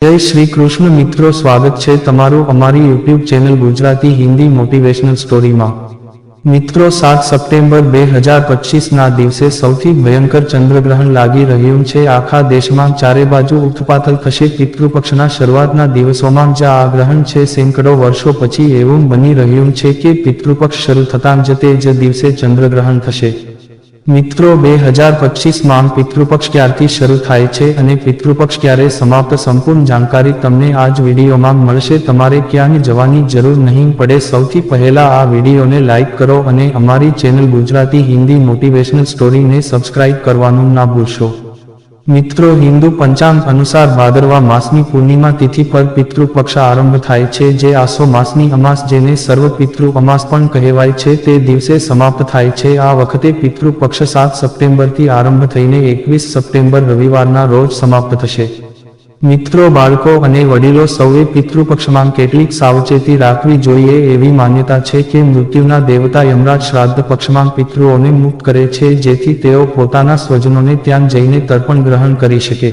જય શ્રી કૃષ્ણ મિત્રો, સ્વાગત છે તમારું અમારી YouTube channel Gujarati Hindi motivational સ્ટોરીમાં મિત્રો, સાત સપ્ટેમ્બર બે હજાર પચીસના દિવસે સૌથી ભયંકર ચંદ્રગ્રહણ લાગી રહ્યું છે. આખા દેશમાં ચારે બાજુ ઉત્પાતલ થશે પિતૃપક્ષના શરૂઆતના દિવસોમાં જ આ ગ્રહણ છે. સેંકડો વર્ષો પછી એવું બની રહ્યું છે કે પિતૃપક્ષ શરૂ થતાં જ તે જ દિવસે ચંદ્રગ્રહણ થશે. મિત્રો, બે હજાર પચીસમાં પિતૃપક્ષ ક્યારથી શરૂ થાય છે અને પિતૃપક્ષ ક્યારે સમાપ્ત સંપૂર્ણ જાણકારી તમને આ જ વિડીયોમાં મળશે. તમારે ક્યાંય જવાની જરૂર નહીં પડે. સૌથી પહેલા આ વિડીયોને લાઇક કરો અને અમારી ચેનલ ગુજરાતી હિન્દી મોટિવેશનલ સ્ટોરીને સબસ્ક્રાઇબ કરવાનું ના ભૂલશો. મિત્રો, હિન્દુ પંચાંગ અનુસાર ભાદરવા માસની પૂર્ણિમા તિથિ પર પિતૃ પક્ષ આરંભ થાય છે, જે આસો માસની અમાસ જેને સર્વ પિતૃ અમાસ પણ કહેવાય છે, તે દિવસે સમાપ્ત થાય છે. આ વખતે પિતૃ પક્ષ સાત સપ્ટેમ્બરથી આરંભ થઈને એકવીસ સપ્ટેમ્બર રવિવારના રોજ સમાપ્ત થશે. મિત્રો, બાળકો અને વડીલો સૌએ પિતૃપક્ષમાં કેટલીક સાવચેતી રાખવી જોઈએ એવી માન્યતા છે કે મૃત્યુના દેવતા યમરાજ શ્રાદ્ધ પક્ષમાં પિતૃઓને મુક્ત કરે છે, જેથી તેઓ પોતાના સ્વજનોને ત્યાં જઈને તર્પણ ગ્રહણ કરી શકે.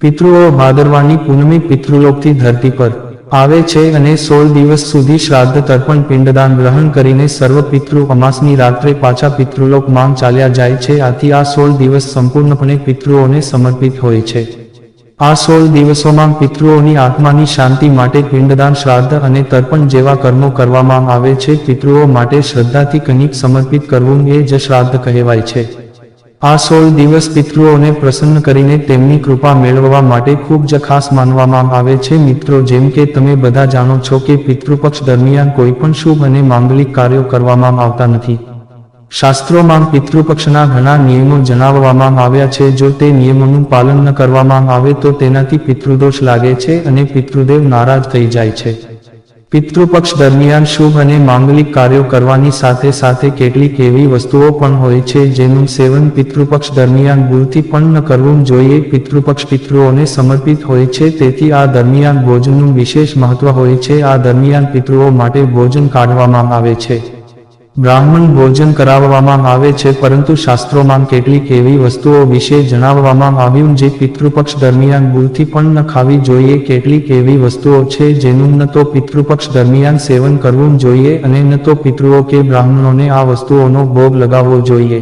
પિતૃઓ ભાદરવાની પૂનમી પિતૃલોકથી ધરતી પર આવે છે અને સોળ દિવસ સુધી શ્રાદ્ધ તર્પણ પિંડદાન ગ્રહણ કરીને સર્વ પિતૃ અમાસની રાત્રે પાછા પિતૃલોક માંગ ચાલ્યા જાય છે. આથી આ સોળ દિવસ સંપૂર્ણપણે પિતૃઓને સમર્પિત હોય છે. આ સોળ દિવસોમાં પિતૃઓની આત્માની શાંતિ માટે પિંડદાન, શ્રાદ્ધ અને તર્પણ જેવા કર્મો કરવામાં આવે છે. પિતૃઓ માટે શ્રદ્ધાથી કનિક સમર્પિત કરવું એ જ શ્રાદ્ધ કહેવાય છે. આ સોળ દિવસ પિતૃઓને પ્રસન્ન કરીને તેમની કૃપા મેળવવા માટે ખૂબ જ ખાસ માનવામાં આવે છે. મિત્રો, જેમ કે તમે બધા જાણો છો કે પિતૃપક્ષ દરમિયાન કોઈ પણ શુભ અને માંગલિક કાર્યો કરવામાં આવતા નથી. શાસ્ત્રોમાં પિતૃપક્ષના ઘણા નિયમો જણાવવામાં આવ્યા છે. જો તે નિયમોનું પાલન ન કરવામાં આવે તો તેનાથી પિતૃદોષ લાગે છે અને પિતૃદેવ નારાજ થઈ જાય છે. પિતૃપક્ષ દરમિયાન શુભ અને માંગલિક કાર્યો કરવાની સાથે સાથે કેટલીક એવી વસ્તુઓ પણ હોય છે જેનું સેવન પિતૃપક્ષ દરમિયાન ભૂલથી પણ ન કરવું જોઈએ. પિતૃપક્ષ પિતૃઓને સમર્પિત હોય છે તેથી આ દરમિયાન ભોજનનું વિશેષ મહત્વ હોય છે. આ દરમિયાન પિતૃઓ માટે ભોજન કાઢવામાં આવે છે. બ્રાહ્મણ ભોજન કરાવવામાં આવે છે, પરંતુ શાસ્ત્રોમાં કેટલીક એવી વસ્તુઓ વિશે જણાવવામાં આવ્યું જે પિતૃપક્ષ દરમિયાન ભૂલથી પણ ન ખાવી જોઈએ. કેટલીક એવી વસ્તુઓ છે જેનું ન તો પિતૃપક્ષ દરમિયાન સેવન કરવું જોઈએ અને ન તો પિતૃઓ કે બ્રાહ્મણોને આ વસ્તુઓનો ભોગ લગાવવો જોઈએ.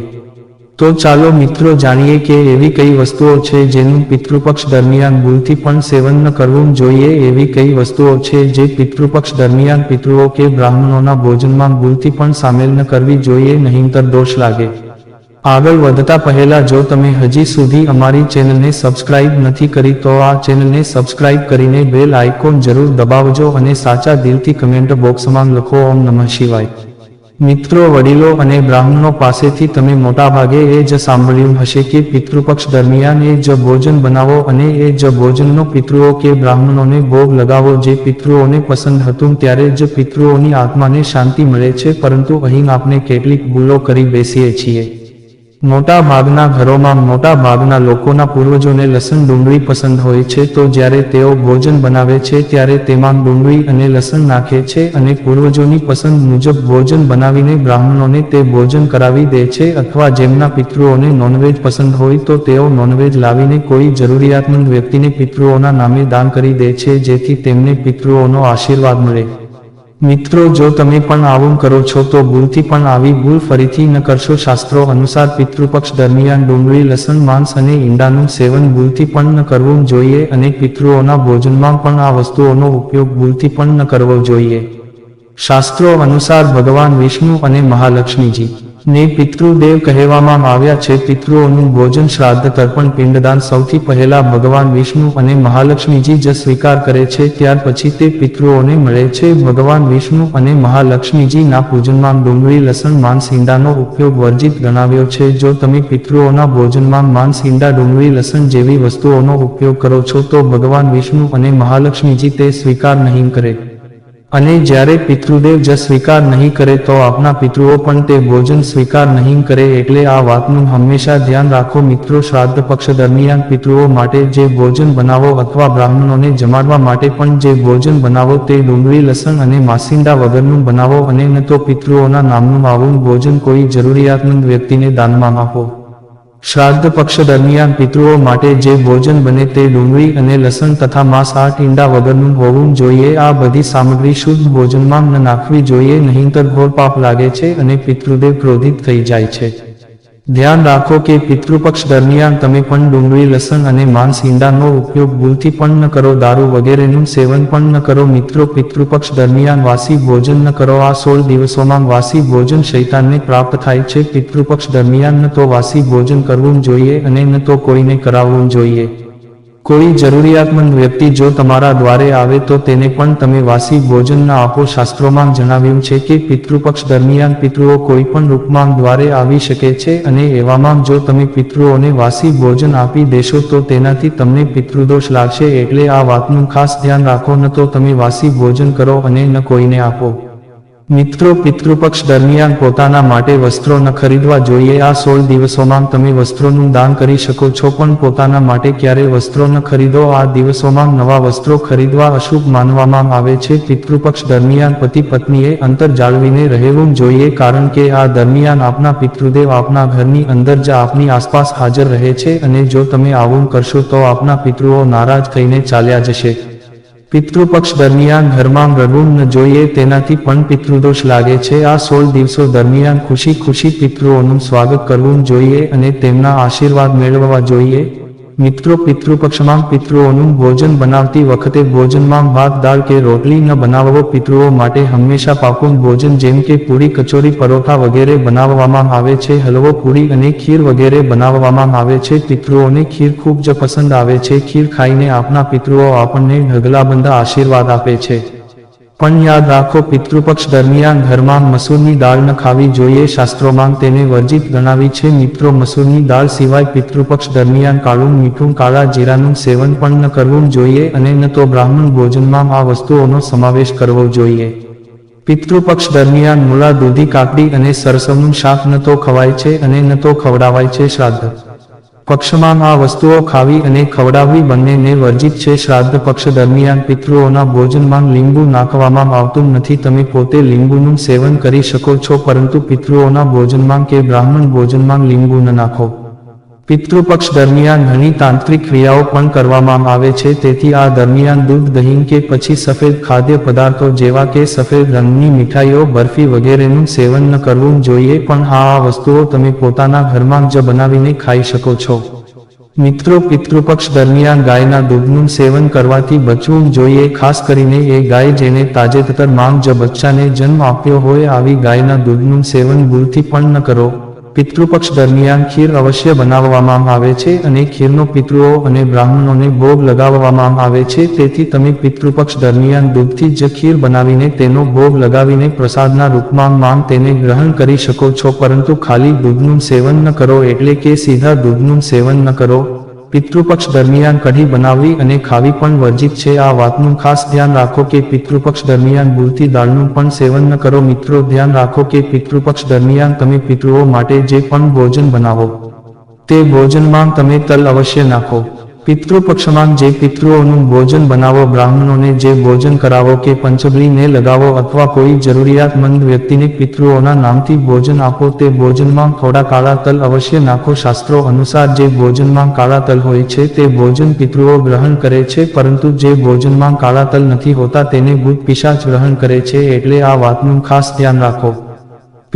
તો ચાલો મિત્રો જાણીએ કે એવી કઈ વસ્તુઓ છે જેનું પિતૃપક્ષ દરમિયાન ભૂલથી પણ સેવન ન કરવું જોઈએ? એવી કઈ વસ્તુઓ છે જે પિતૃપક્ષ દરમિયાન પિતૃઓ કે બ્રાહ્મણોના ભોજનમાં ભૂલથી પણ સામેલ ન કરવી જોઈએ? નહીંતર દોષ લાગે. આગળ વધતા પહેલા જો તમે હજી સુધી અમારી ચેનલને સબસ્ક્રાઇબ નથી કરી, તો આ ચેનલને સબસ્ક્રાઇબ કરીને બેલ આઇકોન જરૂર દબાવજો અને સાચા દિલથી કમેન્ટ બોક્સમાં લખો. ઓમ નમઃ શિવાય. મિત્રો, વડીલો અને બ્રાહ્મણો પાસેથી તમે મોટાભાગે એ જ સાંભળ્યું હશે કે પિતૃપક્ષ દરમિયાન એ જ ભોજન બનાવો અને એ જ ભોજનનો પિતૃઓ કે બ્રાહ્મણોને ભોગ લગાવો. જે પિતૃઓને પસંદ હતું ત્યારે જ પિતૃઓની આત્માને શાંતિ મળે છે, પરંતુ અહીં આપણે કેટલીક ભૂલો કરી બેસીએ છીએ. મોટા ભાગના ઘરોમાં મોટા ભાગના લોકોના પૂર્વજોને લસણ ડુંગળી પસંદ હોય છે, તો જ્યારે તેઓ ભોજન બનાવે છે, ત્યારે તેમાં ડુંગળી અને લસણ નાખે છે અને પૂર્વજોની પસંદ મુજબ ભોજન બનાવીને બ્રાહ્મણોને તે ભોજન કરાવી દે છે અથવા જેમના પિતૃઓને નોનવેજ પસંદ હોય, તો તેઓ નોનવેજ લાવીને કોઈ જરૂરિયાતમંદ વ્યક્તિને પિતૃઓના નામે દાન કરી દે છે, જેથી તેમને પિતૃઓનો આશીર્વાદ મળે. મિત્રો, જો તમે પણ આવું કરો છો, તો ભૂલથી પણ આવી ભૂલ ફરીથી ન કરશો. શાસ્ત્રો અનુસાર પિતૃપક્ષ દરમિયાન ડુંગળી, લસણ, માંસ અને ઈંડાનું સેવન ભૂલથી પણ ન કરવું જોઈએ અને પિતૃઓના ભોજનમાં પણ આ વસ્તુઓનો ઉપયોગ ભૂલથી પણ ન કરવો જોઈએ. શાસ્ત્રો અનુસાર ભગવાન વિષ્ણુ અને મહાલક્ષ્મીજી. ને પિતૃદેવ કહેવામાં આવ્યા છે. પિતૃઓનું ભોજન શ્રાદ્ધ તર્પણ, પિંડદાન સૌથી પહેલા ભગવાન વિષ્ણુ અને મહાલક્ષ્મીજી જ સ્વીકાર કરે છે. ત્યાર પછી તે પિતૃઓને મળે છે. ભગવાન વિષ્ણુ અને મહાલક્ષ્મીજીના પૂજનમાં ડુંગળી, લસણ, માનસિંડાનો ઉપયોગ વર્જિત ગણાવ્યો છે. જો તમે પિતૃઓના ભોજનમાં માનસિંડા, ડુંગળી, લસણ જેવી વસ્તુઓનો ઉપયોગ કરો છો, તો ભગવાન વિષ્ણુ અને મહાલક્ષ્મીજી તે સ્વીકાર નહીં કરે. અને જ્યારે પિતૃદેવ જ સ્વીકાર નહીં કરે તો આપના પિતૃઓ પણ તે ભોજન સ્વીકાર નહીં કરે એટલે આ વાતનું હંમેશા ધ્યાન રાખો મિત્રો શ્રાદ્ધ પક્ષ દરમિયાન પિતૃઓ માટે જે ભોજન બનાવો અથવા બ્રાહ્મણોને જમાડવા માટે પણ જે ભોજન બનાવો તે ડુંગળી, લસણ અને માસિંડા વગરનું બનાવો અને ન તો પિતૃઓના નામનું આવું ભોજન કોઈ જરૂરિયાતમંદ વ્યક્તિને દાનમાં આપો. શ્રાદ્ધ પક્ષ દરમિયાન પિતૃઓ માટે જે ભોજન બને તે ડુંગળી અને લસણ તથા માંસ આઠ ઈંડા વગરનું હોવું જોઈએ. આ બધી સામગ્રી શુદ્ધ ભોજનમાં ન નાખવી જોઈએ, નહીંતર ઘોર પાપ લાગે છે અને પિતૃદેવ ક્રોધિત થઈ જાય છે. ધ્યાન રાખો કે પિતૃપક્ષ દરમિયાન તમે પણ ડુંગળી, લસણ અને માંસ ઈંડાનો ઉપયોગ ભૂલથી પણ ન કરો, દારૂ વગેરેનું સેવન પણ ન કરો. મિત્રો, પિતૃપક્ષ દરમિયાન વાસી ભોજન ન કરો. આ સોળ દિવસોમાં વાસી ભોજન શૈતાનને પ્રાપ્ત થાય છે. પિતૃપક્ષ દરમિયાન ન તો વાસી ભોજન કરવું જોઈએ અને ન તો કોઈને કરાવવું જોઈએ. કોઈ જરૂરિયાતમંદ વ્યક્તિ જો તમારા દ્વારે આવે તો તેને પણ તમે વાસી ભોજન ન આપો શાસ્ત્રોમાં જણાવ્યું છે કે પિતૃપક્ષ દરમિયાન પિતૃઓ કોઈ પણ રૂપમાં દ્વારે આવી શકે છે અને એવામાં જો તમે પિતૃઓને વાસી ભોજન આપી દેશો તો તેનાથી તમને પિતૃદોષ લાગશે. એટલે આ વાતનું ખાસ ધ્યાન રાખો, ન તો તમે વાસી ભોજન કરો અને ન કોઈને આપો. મિત્રો, પિતૃપક્ષ દરમિયાન પોતાના માટે વસ્ત્રો ન ખરીદવા જોઈએ. આ સોળ દિવસોમાં તમે વસ્ત્રોનું દાન કરી શકો છો, પણ પોતાના માટે ક્યારે વસ્ત્રો ન ખરીદો. આ દિવસોમાં નવા વસ્ત્રો ખરીદવા અશુભ માનવામાં આવે છે. પિતૃપક્ષ દરમિયાન પતિ પત્નીએ અંતર જાળવીને રહેવું જોઈએ, કારણ કે આ દરમિયાન આપના પિતૃદેવ આપના ઘરની અંદર જ આપની આસપાસ હાજર રહે છે અને જો તમે આવું કરશો તો આપના પિતૃઓ નારાજ થઈને ચાલ્યા જશે. પિતૃપક્ષ દરમિયાન ઘરમાં રડવું ન જોઈએ તેનાથી પણ પિતૃદોષ લાગે છે. આ સોળ દિવસો દરમિયાન ખુશી ખુશી પિતૃઓનું સ્વાગત કરવું જોઈએ અને તેમના આશીર્વાદ મેળવવા જોઈએ. મિત્રો, પિતૃપક્ષમાં પિતૃઓનું ભોજન બનાવતી વખતે ભોજનમાં ભાત, દાળ કે રોટલી ન બનાવવો પિતૃઓ માટે હંમેશા પાકું ભોજન જેમ કે પૂરી કચોરી, પરોઠા વગેરે બનાવવામાં આવે છે, હલવો પૂરી અને ખીર વગેરે બનાવવામાં આવે છે. પિતૃઓને ખીર ખૂબ જ પસંદ આવે છે. ખીર ખાઈને આપના પિતૃઓ આપણને ઢગલાબંધા આશીર્વાદ આપે છે. પણ યાદ રાખો, પિતૃપક્ષ દરમિયાન ઘરમાં મસૂરની દાળ ન ખાવી જોઈએ શાસ્ત્રોમાં તેને વર્જિત ગણાવી છે. મિત્રો, મસૂરની દાળ સિવાય પિતૃપક્ષ દરમિયાન કાળું, મીઠું, કાળા જીરાનું સેવન પણ ન કરવું જોઈએ અને ન તો બ્રાહ્મણ ભોજનમાં આ વસ્તુઓનો સમાવેશ કરવો જોઈએ. પિતૃપક્ષ દરમિયાન મૂળા, દૂધી, કાકડી અને સરસવનું શાક ન તો ખવાય છે અને ન તો ખવડાવાય છે શ્રાદ્ધ. પક્ષમાં આ વસ્તુઓ ખાવી અને ખવડાવવી બંનેને વર્જિત છે. શ્રાદ્ધ પક્ષ દરમિયાન પિતૃઓના ભોજનમાં લીંબુ નાખવામાં આવતું નથી. તમે પોતે લીંબુનું સેવન કરી શકો છો, પરંતુ પિતૃઓના ભોજનમાં કે બ્રાહ્મણ ભોજનમાં લીંબુ ન નાખો. પિતૃપક્ષ દરમિયાન ઘણી તાંત્રિક ક્રિયાઓ પણ કરવામાં આવે છે, તેથી આ દરમિયાન દૂધ, દહીં કે પછી સફેદ ખાદ્ય પદાર્થો જેવા કે સફેદ રંગની મીઠાઈઓ, બરફી વગેરેનું સેવન ન કરવું જોઈએ, પણ આ વસ્તુઓ તમે પોતાના ઘરમાં જ બનાવીને ખાઈ શકો છો. મિત્રો, પિતૃપક્ષ દરમિયાન ગાયના દૂધનું સેવન કરવાથી બચવું જોઈએ, ખાસ કરીને એ ગાય જેને તાજેતરમાં જ બચ્ચાને જન્મ આપ્યો હોય, આવી ગાયના દૂધનું સેવન ભૂલથી પણ ન કરો. પિતૃપક્ષ દરમિયાન ખીર અવશ્ય બનાવવામાં આવે છે અને ખીરનો પિતૃઓ અને બ્રાહ્મણોને ભોગ લગાવવામાં આવે છે. તેથી તમે પિતૃપક્ષ દરમિયાન દૂધથી જ ખીર બનાવીને તેનો ભોગ લગાવીને પ્રસાદના રૂપમાં માન તેને ગ્રહણ કરી શકો છો. પરંતુ ખાલી દૂધનું સેવન ન કરો એટલે કે સીધા દૂધનું સેવન ન કરો. પિતૃપક્ષ દરમિયાન કઢી બનાવવી અને ખાવી પણ વર્જિત છે. આ વાતનું ખાસ ધ્યાન રાખો કે પિતૃપક્ષ દરમિયાન બુરતી દાળનું પણ સેવન ન કરો. મિત્રો, ધ્યાન રાખો કે પિતૃપક્ષ દરમિયાન તમે પિતૃઓ માટે જે પણ ભોજન બનાવો, તે ભોજનમાં તમે તલ અવશ્ય નાખો. પિતૃપક્ષમાં જે પિતૃઓનું ભોજન બનાવો, બ્રાહ્મણોને જે ભોજન કરાવો કે પંચબલીને લગાવો અથવા કોઈ જરૂરિયાતમંદ વ્યક્તિને પિતૃઓના નામથી ભોજન આપો, તે ભોજનમાં થોડા કાળા તલ અવશ્ય નાખો. શાસ્ત્રો અનુસાર જે ભોજનમાં કાળા તલ હોય છે, તે ભોજન પિતૃઓ ગ્રહણ કરે છે, પરંતુ જે ભોજનમાં કાળા તલ નથી હોતા, તેને ભૂત પિશાચ ગ્રહણ કરે છે. એટલે આ વાતનું ખાસ ધ્યાન રાખો.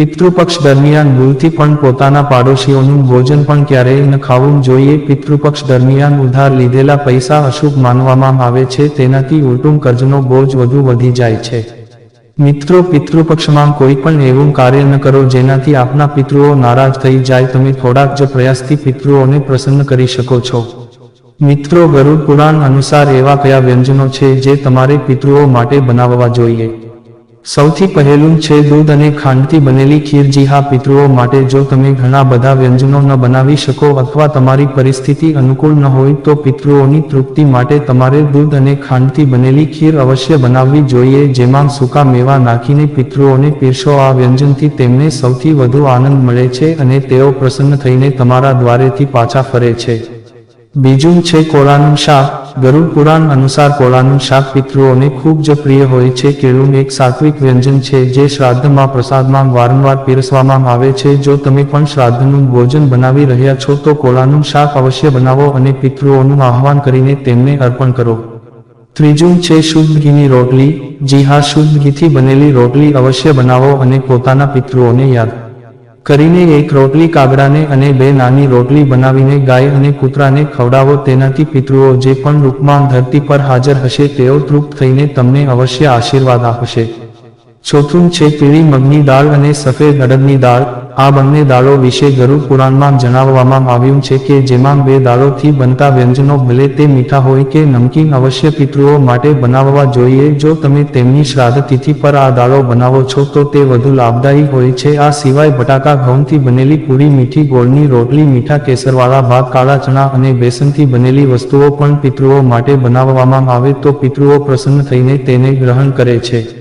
પિતૃપક્ષ દરમિયાન ભૂલથી પણ પોતાના પાડોશીઓનું ભોજન પણ ક્યારેય ન ખાવું જોઈએ. પિતૃપક્ષ દરમિયાન ઉધાર લીધેલા પૈસા અશુભ માનવામાં આવે છે, તેનાથી ઉલટું કર્જનો બોજ વધુ વધી જાય છે. મિત્રો, પિતૃપક્ષમાં કોઈ પણ એવું કાર્ય ન કરો જેનાથી આપના પિતૃઓ નારાજ થઈ જાય. તમે થોડાક જ પ્રયાસથી પિતૃઓને પ્રસન્ન કરી શકો છો. મિત્રો, ગરુડ પુરાણ અનુસાર એવા કયા વ્યંજનો છે જે તમારે પિતૃઓ માટે બનાવવા જોઈએ? સૌથી પહેલું છે દૂધ અને ખાંડથી બનેલી ખીર. જી હા, પિતૃઓ માટે જો તમે ઘણા બધા વ્યંજનો ન બનાવી શકો અથવા તમારી પરિસ્થિતિ અનુકૂળ ન હોય, તો પિતૃઓની તૃપ્તિ માટે તમારે દૂધ અને ખાંડથી બનેલી ખીર અવશ્ય બનાવવી જોઈએ, જેમાં સૂકા મેવા નાખીને પિતૃઓને પીરશો આ વ્યંજનથી તેમને સૌથી વધુ આનંદ મળે છે અને તેઓ પ્રસન્ન થઈને તમારા દ્વારેથી પાછા ફરે છે. બીજું છે કોળાનું શાક. ગરુડ પુરાણ અનુસાર કોળાનું શાક પિતૃઓને ખૂબ જ પ્રિય હોય છે. કેળું એક સાત્વિક વ્યંજન છે જે શ્રાદ્ધમાં, પ્રસાદમાં વારંવાર પીરસવામાં આવે છે. જો તમે પણ શ્રાદ્ધનું ભોજન બનાવી રહ્યા છો, તો કોળાનું શાક અવશ્ય બનાવો અને પિતૃઓનું આહવાન કરીને તેમને અર્પણ કરો. ત્રીજું છે શુદ્ધ ઘીની રોટલી. જી હા, શુદ્ધ ઘીથી બનેલી રોટલી અવશ્ય બનાવો અને પોતાના પિતૃઓને યાદ કરીને એક રોટલી કાગડાને અને બે નાની રોટલી બનાવીને ગાય અને કૂતરાને ખવડાવો તેનાથી પિતૃઓ જે પણ રૂપમાં ધરતી પર હાજર હશે તેઓ તૃપ્ત થઈને તમને અવશ્ય આશીર્વાદ આપશે. ચોથું છે પીળી મગની દાળ અને સફેદ અડદની દાળ. આ બંને દાળો વિશે ગરુડ પુરાણમાં જણાવવામાં આવ્યું છે કે જેમાં બે દાળોથી બનતા વ્યંજનો ભલે તે મીઠા હોય કે નમકીન અવશ્ય પિતૃઓ માટે બનાવવા જોઈએ. જો તમે તેમની શ્રાદ્ધ તિથિ પર આ દાળો બનાવો છો તો તે વધુ લાભદાયી હોય છે. આ સિવાય બટાકા ઘઉંથી બનેલી પૂરી મીઠી ગોળની રોટલી, મીઠા કેસરવાળા ભાત, કાળા ચણા અને બેસનથી બનેલી વસ્તુઓ પણ પિતૃઓ માટે બનાવવામાં આવે તો પિતૃઓ પ્રસન્ન થઈને તેને ગ્રહણ કરે છે.